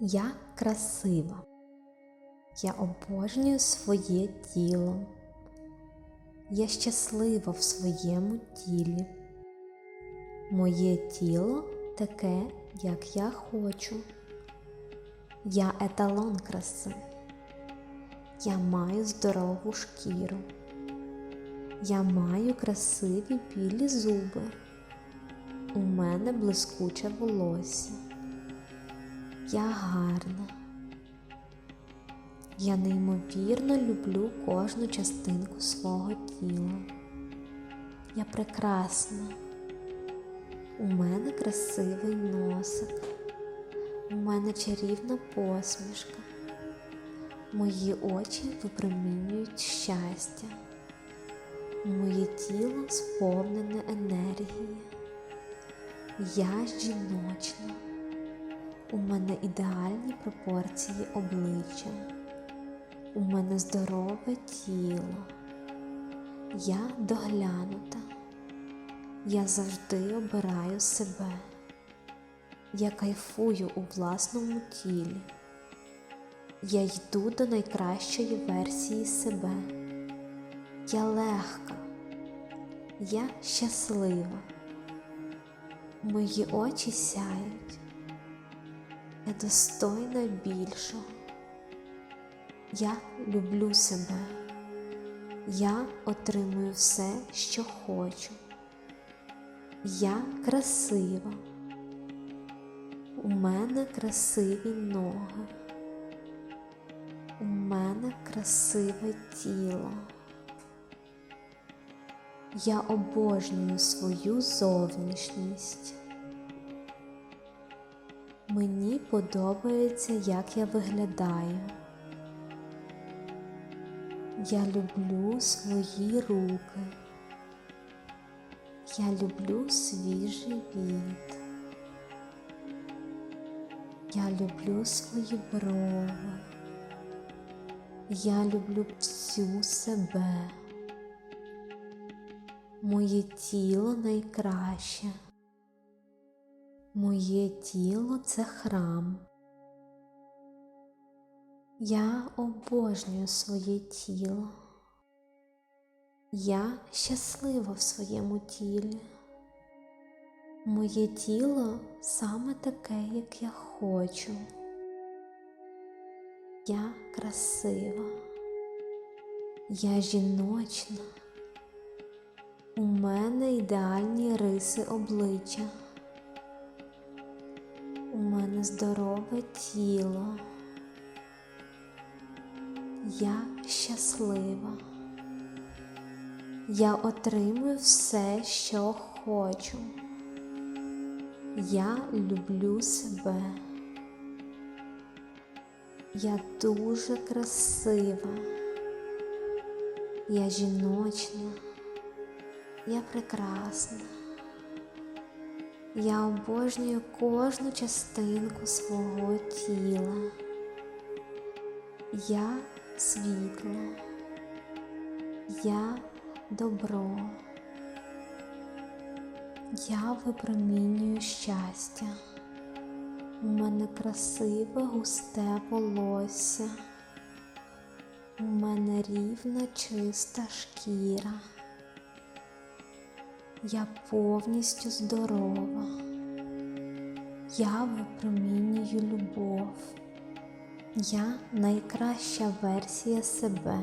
Я красива. Я обожнюю своє тіло. Я щаслива в своєму тілі. Моє тіло таке, як я хочу. Я еталон краси. Я маю здорову шкіру. Я маю красиві білі зуби. У мене блискуче волосся. Я гарна. Я неймовірно люблю кожну частинку свого тіла. Я прекрасна. У мене красивий носик. У мене чарівна посмішка. Мої очі випромінюють щастя. Моє тіло сповнене енергії. Я жіночна. У мене ідеальні пропорції обличчя. У мене здорове тіло. Я доглянута. Я завжди обираю себе. Я кайфую у власному тілі. Я йду до найкращої версії себе. Я легка. Я щаслива. Мої очі сяють. Я достойна більшого. Я люблю себе. Я отримую все, що хочу. Я красива. У мене красиві ноги. У мене красиве тіло. Я обожнюю свою зовнішність. Мені подобається, як я виглядаю. Я люблю свої руки. Я люблю свій живіт. Я люблю свої брови. Я люблю всю себе. Моє тіло найкраще. Моє тіло це храм. Я обожнюю своє тіло. Я щаслива в своєму тілі. Моє тіло саме таке, як я хочу. Я красива. Я жіночна. У мене ідеальні риси обличчя. У мене здорове тіло. Я щаслива. Я отримую все, що хочу. Я люблю себе. Я дуже красива. Я жіночна. Я прекрасна. Я обожнюю кожну частинку свого тіла. Я світло. Я добро. Я випромінюю щастя. У мене красиве густе волосся. У мене рівна чиста шкіра. Я повністю здорова. Я випромінюю любов. Я найкраща версія себе.